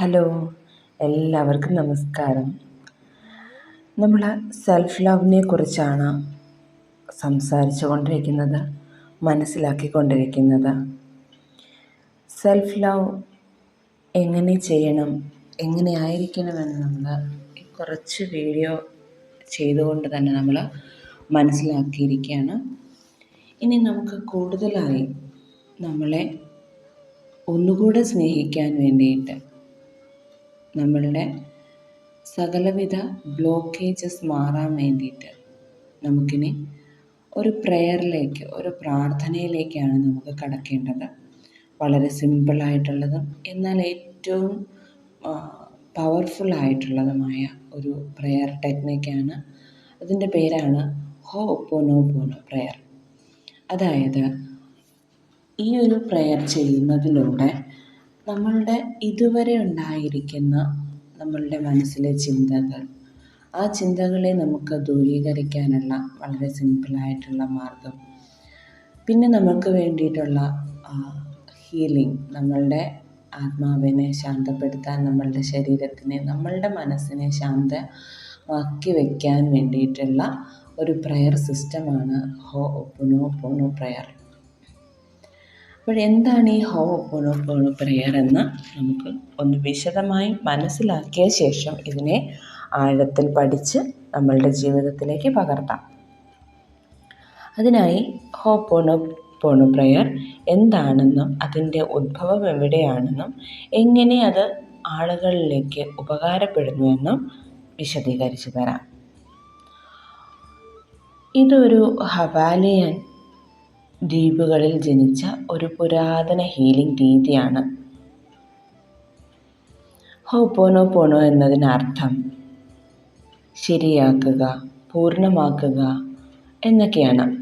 Hello എല്ലാവർക്കും നമസ്കാരം. നമ്മൾ സെൽഫ് ലവിനെ കുറിച്ചാണ് സംസാരിച്ചു കൊണ്ടിരിക്കുന്നത് മനസ്സിലാക്കിക്കൊണ്ടിരിക്കുന്നത്. സെൽഫ് ലവ് എങ്ങനെ ചെയ്യണം എങ്ങനെ ആയിരിക്കണമെന്ന് നമ്മൾ കുറച്ച് വീഡിയോ ചെയ്തുകൊണ്ട് തന്നെ നമ്മൾ മനസ്സിലാക്കിയിരിക്കുകയാണ്. ഇനി നമുക്ക് കൂടുതലായി നമ്മളെ ഒന്നുകൂടെ സ്നേഹിക്കാൻ വേണ്ടിയിട്ട് നമ്മളുടെ സകലവിധ ബ്ലോക്കേജസ് മാറാൻ വേണ്ടിയിട്ട് നമുക്കിനി ഒരു പ്രേയറിലേക്ക് ഒരു പ്രാർത്ഥനയിലേക്കാണ് നമുക്ക് കടക്കേണ്ടത്. വളരെ സിമ്പിളായിട്ടുള്ളതും എന്നാൽ ഏറ്റവും പവർഫുൾ ആയിട്ടുള്ളതുമായ ഒരു പ്രെയർ ടെക്നിക്കാണ് അതിന്റെ പേരാണ് ഹോ പോനോ പോനോ പ്രെയർ അതായത് ഈ ഒരു പ്രെയർ ചെയ്യുന്നതിലൂടെ നമ്മളുടെ ഇതുവരെ ഉണ്ടായിരിക്കുന്ന നമ്മളുടെ മനസ്സിലെ ചിന്തകൾ. ആ ചിന്തകളെ നമുക്ക് ദൂരീകരിക്കാനുള്ള വളരെ സിമ്പിളായിട്ടുള്ള മാർഗം. പിന്നെ നമുക്ക് വേണ്ടിയിട്ടുള്ള ഹീലിംഗ് നമ്മളുടെ ആത്മാവിനെ ശാന്തപ്പെടുത്താൻ നമ്മളുടെ ശരീരത്തിനെ നമ്മളുടെ മനസ്സിനെ ശാന്തമാക്കി വയ്ക്കാൻ വേണ്ടിയിട്ടുള്ള ഒരു പ്രയർ സിസ്റ്റമാണ് ഹോ ഒപ്പുനോ പൊണോ പ്രയർ അപ്പോൾ എന്താണ് ഈ ഹോ ഒപ്പോണോപ്പോണോ പ്രെയർ എന്ന് നമുക്ക് ഒന്ന് വിശദമായി മനസ്സിലാക്കിയ ശേഷം ഇതിനെ ആഴത്തിൽ പഠിച്ച് നമ്മളുടെ ജീവിതത്തിലേക്ക് പകർത്താം. അതിനായി ഹോ പോണോ പോണോ പ്രെയർ എന്താണെന്നും അതിന്റെ ഉദ്ഭവം എവിടെയാണെന്നും എങ്ങനെ അത് ആളുകളിലേക്ക് ഉപകാരപ്പെടുന്നുവെന്നും വിശദീകരിച്ചു തരാം. ഇതൊരു ഹവാലിയൻ ദ്വീപുകളിൽ ജനിച്ച ഒരു പുരാതന ഹീലിംഗ് രീതിയാണ്. പോണോ എന്നതിനർത്ഥം ശരിയാക്കുക പൂർണമാക്കുക എന്നൊക്കെയാണ്.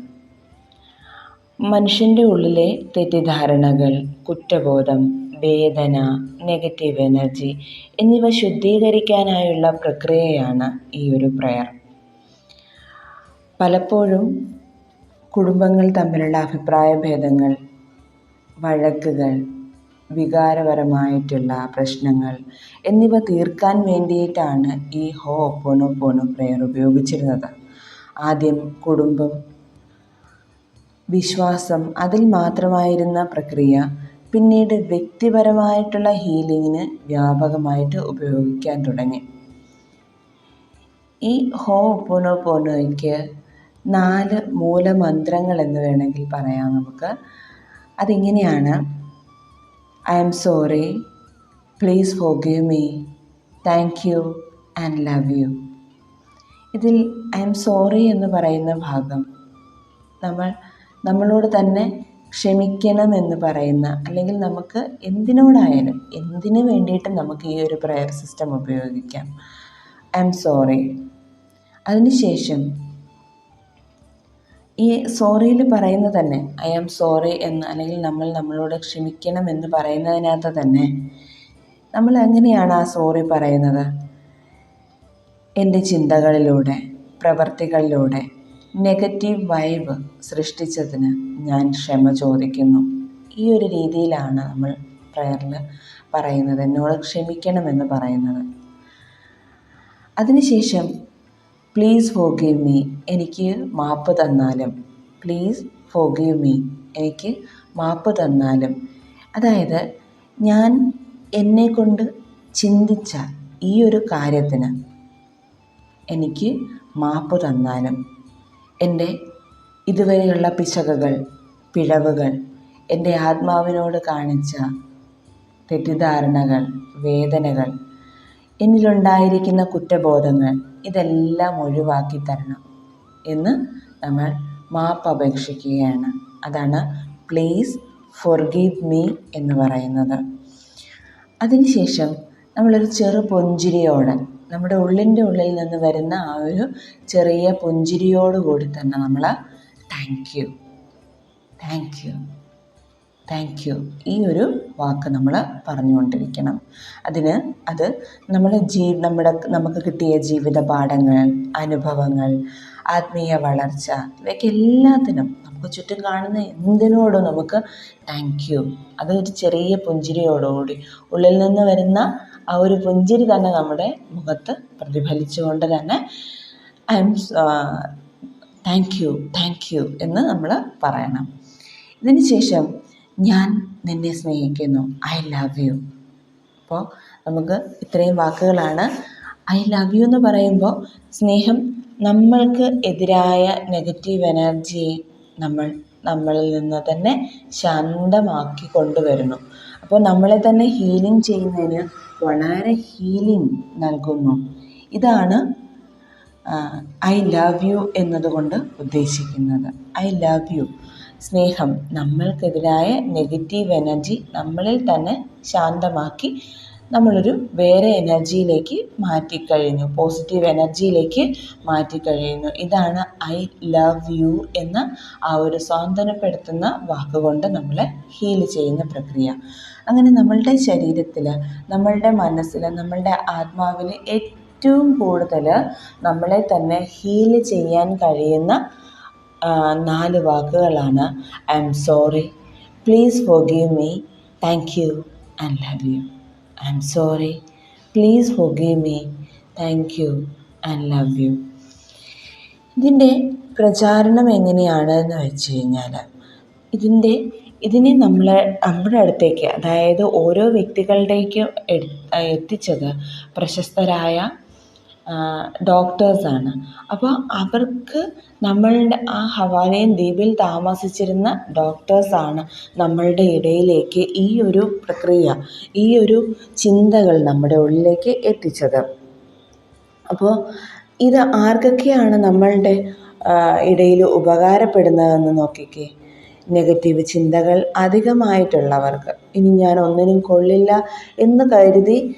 മനുഷ്യന്റെ ഉള്ളിലെ തെറ്റിദ്ധാരണകൾ കുറ്റബോധം വേദന നെഗറ്റീവ് എനർജി എന്നിവ ശുദ്ധീകരിക്കാനായുള്ള പ്രക്രിയയാണ് ഈ ഒരു പ്രയർ. പലപ്പോഴും കുടുംബങ്ങൾ തമ്മിലുള്ള അഭിപ്രായ ഭേദങ്ങൾ വഴക്കുകൾ വികാരപരമായിട്ടുള്ള പ്രശ്നങ്ങൾ എന്നിവ തീർക്കാൻ വേണ്ടിയിട്ടാണ് ഈ ഹോ ഒപ്പോനോ പോനോ പ്രെയർ ഉപയോഗിച്ചിരുന്നത്. ആദ്യം കുടുംബം വിശ്വാസം അതിൽ മാത്രമായിരുന്ന പ്രക്രിയ പിന്നീട് വ്യക്തിപരമായിട്ടുള്ള ഹീലിങ്ങിന് വ്യാപകമായിട്ട് ഉപയോഗിക്കാൻ തുടങ്ങി. ഈ ഹോ ഒപ്പോനോ പോനോയ്ക്ക് നാല് മൂലമന്ത്രങ്ങൾ എന്ന് വേണമെങ്കിൽ പറയാം നമുക്ക്. അതിങ്ങനെയാണ്. I'm sorry please forgive me thank you and love you ഇതിൽ ഐ എം സോറി എന്ന് പറയുന്ന ഭാഗം നമ്മൾ നമ്മളോട് തന്നെ ക്ഷമിക്കണം എന്ന് പറയുന്ന അല്ലെങ്കിൽ നമുക്ക് എന്തിനോടായാലും എന്തിനു വേണ്ടിയിട്ട് നമുക്ക് ഈ ഒരു പ്രയർ സിസ്റ്റം ഉപയോഗിക്കാം. ഐ എം സോറി അതിനുശേഷം ഈ സോറിയിൽ പറയുന്നത് തന്നെ ഐ ആം സോറി എന്ന് അല്ലെങ്കിൽ നമ്മൾ നമ്മളോട് ക്ഷമിക്കണം എന്ന് പറയുന്നതിനകത്ത് തന്നെ നമ്മൾ എങ്ങനെയാണ് ആ സോറി പറയുന്നത്? എന്റെ ചിന്തകളിലൂടെ പ്രവർത്തികളിലൂടെ നെഗറ്റീവ് വൈബ് സൃഷ്ടിച്ചതിന് ഞാൻ ക്ഷമ ചോദിക്കുന്നു. ഈ ഒരു രീതിയിലാണ് നമ്മൾ പ്രയറിൽ പറയുന്നത് എന്നോട് ക്ഷമിക്കണമെന്ന് പറയുന്നത്. അതിനുശേഷം പ്ലീസ് ഫോർഗീവ് മീ എനിക്ക് മാപ്പ് തന്നാലും. പ്ലീസ് ഫോർഗീവ് മീ എനിക്ക് മാപ്പ് തന്നാലും. അതായത് ഞാൻ എന്നെക്കൊണ്ട് ചിന്തിച്ച ഈ ഒരു കാര്യത്തിന് എനിക്ക് മാപ്പ് തന്നാലും. എന്റെ ഇതുവരെയുള്ള പിശകുകൾ പിഴവുകൾ എന്റെ ആത്മാവിനോട് കാണിച്ച തെറ്റിദ്ധാരണകൾ വേദനകൾ എന്നിലുണ്ടായിരിക്കുന്ന കുറ്റബോധങ്ങൾ ഇതെല്ലാം ഒഴിവാക്കി തരണം എന്ന് നമ്മൾ മാപ്പ് അപേക്ഷിക്കുകയാണ്. അതാണ് പ്ലീസ് ഫൊർഗീവ് മീ എന്ന് പറയുന്നത്. അതിനുശേഷം നമ്മളൊരു ചെറു പുഞ്ചിരിയോടെ നമ്മുടെ ഉള്ളിന്റെ ഉള്ളിൽ നിന്ന് വരുന്ന ആ ഒരു ചെറിയ പുഞ്ചിരിയോട് കൂടി തന്നെ നമ്മൾ thank you thank you thank you ഈ ഒരു വാക്ക് നമ്മൾ പറഞ്ഞുകൊണ്ടിരിക്കണം. അതിന് അത് നമ്മൾ ജീ നമ്മുടെ നമുക്ക് കിട്ടിയ ജീവിത പാഠങ്ങൾ അനുഭവങ്ങൾ ആത്മീയ വളർച്ച ഇവയ്ക്ക് എല്ലാത്തിനും നമുക്ക് ചുറ്റും കാണുന്ന എന്തിനോടും നമുക്ക് താങ്ക് യു അതൊരു ചെറിയ പുഞ്ചിരിയോടുകൂടി ഉള്ളിൽ നിന്ന് വരുന്ന ആ ഒരു പുഞ്ചിരി തന്നെ നമ്മുടെ മുഖത്ത് പ്രതിഫലിച്ചുകൊണ്ട് തന്നെ I'm thank you thank you എന്ന് നമ്മൾ പറയണം. ഇതിന് ശേഷം ഞാൻ നിന്നെ സ്നേഹിക്കുന്നു. ഐ ലവ് യു അപ്പോൾ നമുക്ക് ഇത്രയും വാക്കുകളാണ്. ഐ ലവ് യു എന്ന് പറയുമ്പോൾ സ്നേഹം നമ്മൾക്ക് എതിരായ നെഗറ്റീവ് എനർജിയെ നമ്മൾ നമ്മളിൽ നിന്ന് തന്നെ ശാന്തമാക്കി കൊണ്ടുവരുന്നു. അപ്പോൾ നമ്മളെ തന്നെ ഹീലിംഗ് ചെയ്യുന്നതിന് വളരെ ഹീലിംഗ് നൽകുന്നു. ഇതാണ് ഐ ലവ് യു എന്നതുകൊണ്ട് ഉദ്ദേശിക്കുന്നത്. ഐ ലവ് യു സ്നേഹം നമ്മൾക്കെതിരായ നെഗറ്റീവ് എനർജി നമ്മളിൽ തന്നെ ശാന്തമാക്കി നമ്മളൊരു വേറെ എനർജിയിലേക്ക് മാറ്റിക്കഴിഞ്ഞു പോസിറ്റീവ് എനർജിയിലേക്ക് മാറ്റിക്കഴിയുന്നു ഇതാണ് ഐ ലവ് യു എന്ന ആ ഒരു സ്വാന്തനപ്പെടുത്തുന്ന വാക്കുകൊണ്ട് നമ്മളെ ഹീൽ ചെയ്യുന്ന പ്രക്രിയ. അങ്ങനെ നമ്മളുടെ ശരീരത്തിൽ നമ്മളുടെ മനസ്സിൽ നമ്മളുടെ ആത്മാവിൽ ഏറ്റവും കൂടുതൽ നമ്മളെ തന്നെ ഹീൽ ചെയ്യാൻ കഴിയുന്ന നാല് വാക്കുകളാണ്. I'm sorry please forgive me thank you and love you I'm sorry please forgive me thank you and love you ഇതിന്റെ പ്രചാരണം എങ്ങനെയാണ് എന്ന് വെച്ച് കഴിഞ്ഞാൽ ഇതിന്റെ ഇതിനെ നമ്മൾ നമ്മുടെ അടുത്തേക്ക് അതായത് ഓരോ വ്യക്തികളുടേക്കും എത്തിച്ചത് പ്രശസ്തരായ ഡോക്ടേഴ്സാണ് അപ്പോൾ അവർക്ക് നമ്മളുടെ ആ ഹവാലയൻ ദ്വീപിൽ താമസിച്ചിരുന്ന ഡോക്ടേഴ്സാണ് നമ്മളുടെ ഇടയിലേക്ക് ഈ ഒരു പ്രക്രിയ ഈ ഒരു ചിന്തകൾ നമ്മുടെ ഉള്ളിലേക്ക് എത്തിച്ചത്. അപ്പോൾ ഇത് ആർക്കൊക്കെയാണ് നമ്മളുടെ ഇടയിൽ ഉപകാരപ്പെടുന്നതെന്ന് നോക്കിക്കേ. നെഗറ്റീവ് ചിന്തകൾ അധികമായിട്ടുള്ളവർക്ക്. ഇനി ഞാൻ ഒന്നിനും കൊള്ളില്ല എന്ന് കരുതി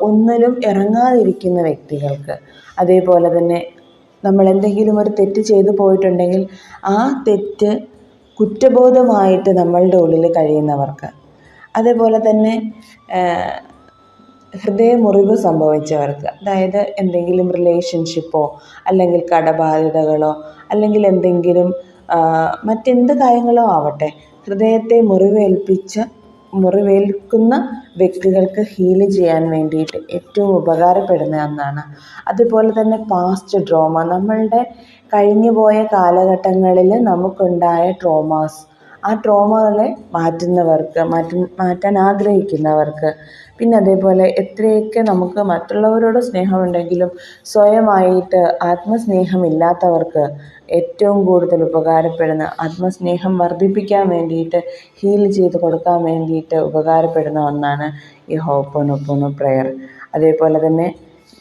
ഒന്നിലും ഇറങ്ങാതിരിക്കുന്ന വ്യക്തികൾക്ക്. അതേപോലെ തന്നെ നമ്മൾ എന്തെങ്കിലും ഒരു തെറ്റ് ചെയ്തു പോയിട്ടുണ്ടെങ്കിൽ ആ തെറ്റ് കുറ്റബോധമായിട്ട് നമ്മളുടെ ഉള്ളിൽ കഴിയുന്നവർക്ക്. അതേപോലെ തന്നെ ഹൃദയമുറിവ് സംഭവിച്ചവർക്ക്. അതായത് എന്തെങ്കിലും റിലേഷൻഷിപ്പോ അല്ലെങ്കിൽ കടബാധ്യതകളോ അല്ലെങ്കിൽ എന്തെങ്കിലും മറ്റെന്ത് കാര്യങ്ങളോ ആവട്ടെ ഹൃദയത്തെ മുറിവേൽപ്പിച്ച് മുറിവേൽക്കുന്ന വ്യക്തികൾക്ക് ഹീൽ ചെയ്യാൻ വേണ്ടിയിട്ട് ഏറ്റവും ഉപകാരപ്പെടുന്ന ഒന്നാണ്. അതുപോലെ തന്നെ പാസ്റ്റ് ട്രോമ നമ്മളുടെ കഴിഞ്ഞുപോയ കാലഘട്ടങ്ങളിൽ നമുക്കുണ്ടായ ട്രോമാസ് ആ ട്രോമകളെ മാറ്റുന്നവർക്ക് മാറ്റി മാറ്റാൻ ആഗ്രഹിക്കുന്നവർക്ക് പിന്നെ അതേപോലെ എത്രയൊക്കെ നമുക്ക് മറ്റുള്ളവരോട് സ്നേഹമുണ്ടെങ്കിലും സ്വയമായിട്ട് ആത്മസ്നേഹമില്ലാത്തവർക്ക് ഏറ്റവും കൂടുതൽ ഉപകാരപ്പെടുന്ന ആത്മസ്നേഹം വർദ്ധിപ്പിക്കാൻ വേണ്ടിയിട്ട് ഹീൽ ചെയ്ത് കൊടുക്കാൻ വേണ്ടിയിട്ട് ഉപകാരപ്പെടുന്ന ഒന്നാണ് ഈ ഹോപ്പോനൊപ്പോനോ പ്രെയർ അതേപോലെ തന്നെ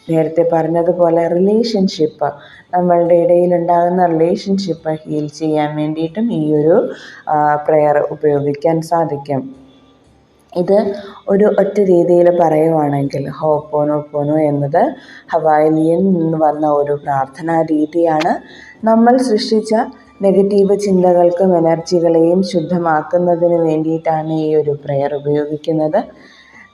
നേരത്തെ പറഞ്ഞതുപോലെ റിലേഷൻഷിപ്പ് നമ്മളുടെ ഇടയിലുണ്ടാകുന്ന റിലേഷൻഷിപ്പ് ഹീൽ ചെയ്യാൻ വേണ്ടിയിട്ടും ഈ ഒരു പ്രെയർ ഉപയോഗിക്കാൻ സാധിക്കും. ഇത് ഒരു ഒറ്റ രീതിയിൽ പറയുവാണെങ്കിൽ ഹോപ്പോനോപ്പോനോ എന്നത് ഹവായിലിയിൽ നിന്ന് വന്ന ഒരു പ്രാർത്ഥനാ രീതിയാണ്. നമ്മൾ സൃഷ്ടിച്ച നെഗറ്റീവ് ചിന്തകൾക്കും എനർജികളെയും ശുദ്ധമാക്കുന്നതിന് വേണ്ടിയിട്ടാണ് ഈ ഒരു പ്രെയർ ഉപയോഗിക്കുന്നത്.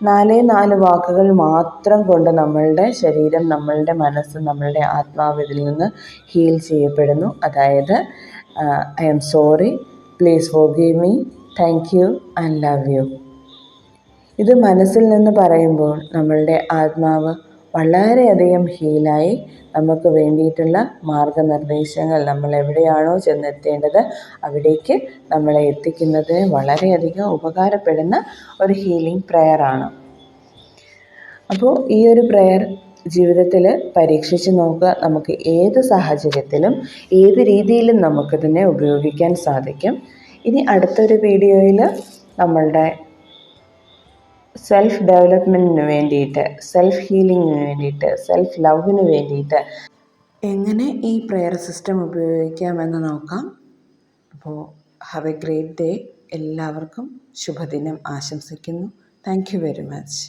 നാലേ നാല് വാക്കുകൾ മാത്രം കൊണ്ട് നമ്മളുടെ ശരീരം നമ്മളുടെ മനസ്സ് നമ്മളുടെ ആത്മാവ് ഇതിൽ നിന്ന് ഹീൽ ചെയ്യപ്പെടുന്നു. അതായത് I'm sorry. Please forgive me. Thank you. And love you. ഇത് മനസ്സിൽ നിന്ന് പറയുമ്പോൾ നമ്മളുടെ ആത്മാവ് വളരെയധികം ഹീലായി നമുക്ക് വേണ്ടിയിട്ടുള്ള മാർഗനിർദ്ദേശങ്ങൾ നമ്മൾ എവിടെയാണോ ചെന്നെത്തേണ്ടത് അവിടേക്ക് നമ്മളെ എത്തിക്കുന്നതിന് വളരെയധികം ഉപകാരപ്പെടുന്ന ഒരു ഹീലിംഗ് പ്രെയറാണ് അപ്പോൾ ഈ ഒരു പ്രെയർ ജീവിതത്തിൽ പരീക്ഷിച്ച് നോക്കുക നമുക്ക് ഏത് സാഹചര്യത്തിലും ഏത് രീതിയിലും നമുക്കിതിനെ ഉപയോഗിക്കാൻ സാധിക്കും. ഇനി അടുത്തൊരു വീഡിയോയിൽ നമ്മളുടെ സെൽഫ് ഡെവലപ്മെന്റിന് വേണ്ടിയിട്ട് സെൽഫ് ഹീലിങ്ങിന് വേണ്ടിയിട്ട് സെൽഫ് ലവിന് വേണ്ടിയിട്ട് എങ്ങനെ ഈ പ്രെയർ സിസ്റ്റം ഉപയോഗിക്കാമെന്ന് നോക്കാം. അപ്പോൾ ഹാവ് എ ഗ്രേറ്റ് ഡേ എല്ലാവർക്കും ശുഭദിനം ആശംസിക്കുന്നു. Thank you very much